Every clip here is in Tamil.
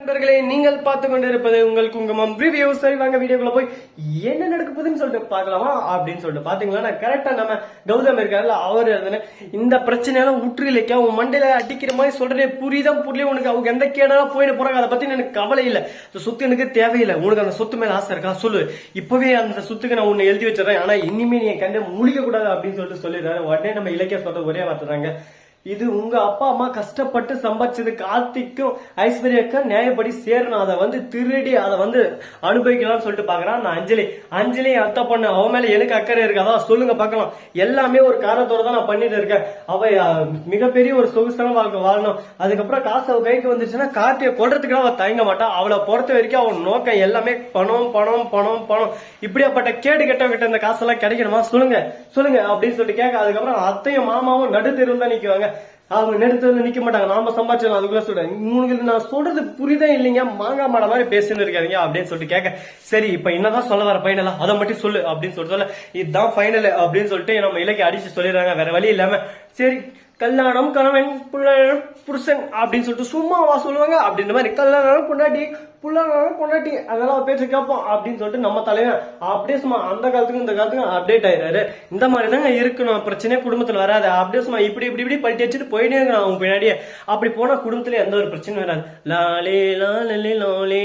நண்பர்களே நீங்கள் பார்த்து கொண்டிருப்பது உங்கள் குங்குமம் ரிவ்யூ சரி வாங்க வீடியோக்குள்ள போய் என்ன நடக்க போகுதுன்னு சொல்லிட்டு பார்க்கலாமா அப்படின்னு சொல்லிட்டு பாத்தீங்களா நான் கரெக்டா நம்ம கௌதம் இருக்காருல்ல அவர் இருந்தேன் இந்த பிரச்சனையெல்லாம் உற்றிலைக்கா உன் மண்டையில அடிக்கிற மாதிரி சொல்றதே புரியுதா புரியல உனக்கு அவங்க எந்த கேடாலும் போயிட்டு போறாங்க அதை பத்தி எனக்கு கவலை இல்ல. இந்த சொத்து எனக்கு தேவையில்லை. உனக்கு அந்த சொத்து மேல ஆசை இருக்கா? சொல்லு. இப்பவே அந்த சொத்துக்கு நான் உன்னை எழுதி வச்சிடறேன். ஆனா இனிமே நீ கண்டு முழிக்க கூடாது அப்படின்னு சொல்லிட்டு சொல்லிடுறாரு. உடனே நம்ம இலக்கிய சொல்ற ஒரே வார்த்தை இது உங்க அப்பா அம்மா கஷ்டப்பட்டு சம்பாதிச்சது கார்த்திக்கும் ஐஸ்வர்யாக்கும் நியாயப்படி சேரணும். அதை வந்து திருடி அதை வந்து அனுபவிக்கலாம்னு சொல்லிட்டு பாக்குறான் நான் அஞ்சலி. அஞ்சலி அத்தை பொண்ணு அவன் மேல எனக்கு அக்கறை இருக்கு. அதான் சொல்லுங்க பார்க்கலாம். எல்லாமே ஒரு காரணத்தோட தான் நான் பண்ணிட்டு இருக்கேன். அவ மிகப்பெரிய ஒரு சொகுசான வாழ்க்கை வாழணும். அதுக்கப்புறம் காசு அவ கைக்கு வந்துச்சுன்னா கார்த்தியை கொள்றதுக்கு அவ தயங்க மாட்டான் அவளை பொறுத்த வரைக்கும் அவன் நோக்கம் எல்லாமே பணம் பணம் பணம் பணம். இப்படியாப்பட்ட கேடு கெட்டவங்கிட்ட இந்த காசெல்லாம் கிடைக்கணுமா? சொல்லுங்க சொல்லுங்க அப்படின்னு சொல்லிட்டு கேட்க அதுக்கப்புறம் அத்தையும் மாமாவும் நடுத்தெருவில் தான் நிக்குவாங்க. அவங்க நடுத்தெருவில் நிக்க மாட்டாங்க. நாம சம்பாதிச்சோம் அதுக்குள்ள சொல்றேன். உங்களுக்கு நான் சொல்றது புரியுதே இல்லைங்க மாங்காய் மாட மாதிரி பேசின்னு இருக்காதிங்க அப்படின்னு சொல்லிட்டு கேட்க சரி இப்ப என்னதான் சொல்ல வர ஃபைனலா அதை மட்டும் சொல்லு அப்படின்னு சொல்லிட்டு சொல்ல இதுதான் ஃபைனல் அப்படின்னு சொல்லிட்டு நம்ம இலக்கிய அடிச்சு சொல்லிடுறாங்க. வேற வழி இல்லாம சரி கல்யாணம் கணவன் புள்ள புருஷன் அப்படின்னு சொல்லிட்டு சும்மாவா சொல்லுவாங்க. அப்படின்ற மாதிரி கல்யாணம் பொண்டாட்டி புள்ளானாலும் பொண்டாட்டி அதெல்லாம் பேச்சு கேட்போம் அப்படின்னு சொல்லிட்டு நம்ம தலைவன் அப்படியே சும்மா அந்த காலத்துக்கும் இந்த காலத்துக்கும் அப்டேட் ஆயிடுறாரு. இந்த மாதிரி தாங்க இருக்கணும். பிரச்சனையே குடும்பத்தில் வராது. அப்படியே சும்மா இப்படி இப்படி இப்படி பல்ட்டி வச்சுட்டு போயிட்டே இருக்கிறான் அவங்க பின்னாடியே. அப்படி போனா குடும்பத்துல எந்த ஒரு பிரச்சனையும் வராது. லாலே லாலே லாலே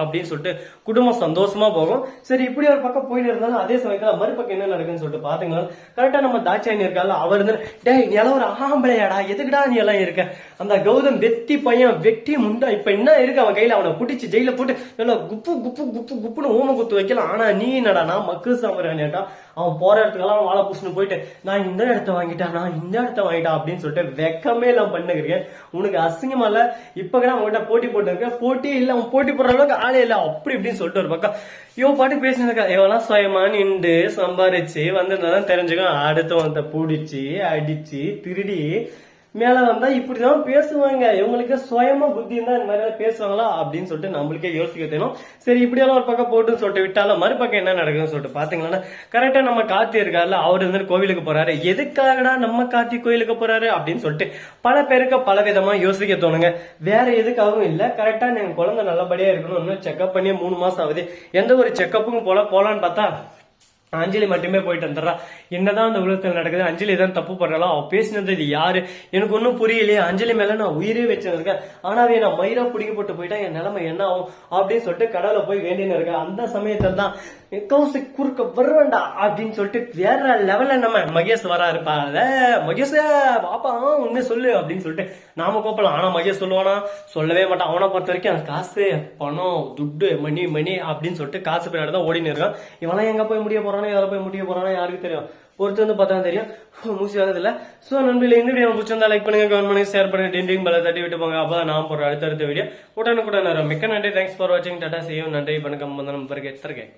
அப்படின்னு சொல்லிட்டு குடும்பம் சந்தோஷமா போகும். சரி இப்படி ஒரு பக்கம் போயிட்டு இருந்தாலும் அதே சமயத்துல மறுபக்கம் என்ன நடக்குன்னு சொல்லிட்டு பாத்தீங்கன்னா கரெக்டா நம்ம தாட்சாயணி இருக்கால அவர் இருந்து டேய் எல்லாம் ஒரு ஆம்பளையாடா எதுக்குடா நீ எல்லாம் இருக்க? அந்த கௌதம் வெட்டி பையன் வெட்டி முண்டா இப்ப என்ன இருக்கு அவன் கையில? அவனை குடிச்சு ஜெயில போட்டு நல்லா குப்பு குப்பு குப்பு குப்புன்னு ஓம குத்து வைக்கலாம் ஆனா நீ என்னடா நான் மக்கு சாப்பிடுறான்டா அவன் போற இடத்துக்கெல்லாம் வாழை புஷ்னு போயிட்டு நான் இந்த இடத்த வாங்கிட்டேன் நான் இந்த இடத்த வாங்கிட்டேன் அப்படின்னு சொல்லிட்டு வெக்கமே எல்லாம் பண்ணுகிறேன் உனக்கு அசிங்கமா இல்ல? இப்ப கூட அவன்கிட்ட போட்டி போட்டு இருக்க போட்டி இல்ல அவன் போட்டி போடுற அளவுக்கு ஆளே இல்ல. அப்படி இப்படின்னு சொல்லிட்டு ஒரு பக்கம் இவன் பாட்டு பேசினிருக்கா. இவெல்லாம் சுயமா நின்று சம்பாரிச்சு வந்திருந்தாதான் தெரிஞ்சுக்கோ அடுத்தவன் பிடிச்சி அடிச்சு திருடி மேல வந்தா இப்படிதான் பேசுவாங்க. இவங்களுக்கு சுயமா புத்தி இருந்தா இந்த மாதிரி பேசுவாங்களா அப்படின்னு சொல்லிட்டு நம்மளுக்கே யோசிக்க தெரியும் சரி இப்படியெல்லாம் ஒரு பக்கம் போட்டுன்னு சொல்லிட்டு விட்டாலும் மறுபக்கம் என்ன நடக்குதுன்னு சொல்லிட்டு பாத்தீங்கன்னா கரெக்டா நம்ம காத்தி இருக்காருல்ல அவர் வந்து கோவிலுக்கு போறாரு. எதுக்காகடா நம்ம காத்தி கோயிலுக்கு போறாரு அப்படின்னு சொல்லிட்டு பல பேருக்கு பல விதமா யோசிக்க தோணுங்க. வேற எதுக்காகவும் இல்ல கரெக்டா என் குழந்தை நல்லபடியா இருக்கணும் இன்னும் செக்அப் பண்ணி மூணு மாசம் ஆகுது. எந்த ஒரு செக்கப்புக்கும் போல போலான்னு பார்த்தா அஞ்சலி மட்டுமே போயிட்டு வந்துடுறா. என்னதான் அந்த உலகத்தில் நடக்குது அஞ்சலி தான் தப்பு பண்ணலாம் அவள் பேசினது இது யாரு? எனக்கு ஒன்றும் புரியலையே அஞ்சலி மேல நான் உயிரே வச்சிருக்கேன் ஆனாவே நான் மயிரா பிடிக்க போட்டு போயிட்டா என் நிலைமை என்ன ஆகும்? அப்படின்னு சொல்லிட்டு கடவுள போய் வேண்டின்னு இருக்கேன் அந்த சமயத்தில் தான் கௌசிக் குறுக்க வருவேண்டா அப்படின்னு சொல்லிட்டு வேற லெவல்ல நம்ம மகேஷ் வரா இருப்பாங்க மகேஷ பாப்பா உண்மை சொல்லு அப்படின்னு சொல்லிட்டு நாம கோப்பலாம் ஆனா மகேஷ் சொல்லுவானா? சொல்லவே மாட்டான். அவனை பொறுத்த வரைக்கும் அந்த காசு பணம் துட்டு மணி மணி அப்படின்னு சொல்லிட்டு காசு பின்னாடி தான் ஓடின்னு இருக்கான். இவனா எங்க போய் முடிய போறான்? எதில் போய் முடிய போறானோ யாருக்கு தெரியும்? பொறுத்து வந்து பார்த்தா தெரியும். மூசி ஆகுது இல்ல சோ நண்பர்களே இந்த வீடியோ பிடிச்சிருந்தா லைக் பண்ணுங்க கமெண்ட் பண்ணி ஷேர் பண்ணுங்க டிண்டிங் பல தட்டி விட்டு போங்க. அப்பதான் நான் போடுற அடுத்தடுத்த வீடியோ. உடனே கூட நேரம் மிக்க நன்றி. தேங்க்ஸ் ஃபார் வாட்சிங் டாடா செய்யும் நன்றி. வணக்கம். நம்ம பிறகு தருகேன்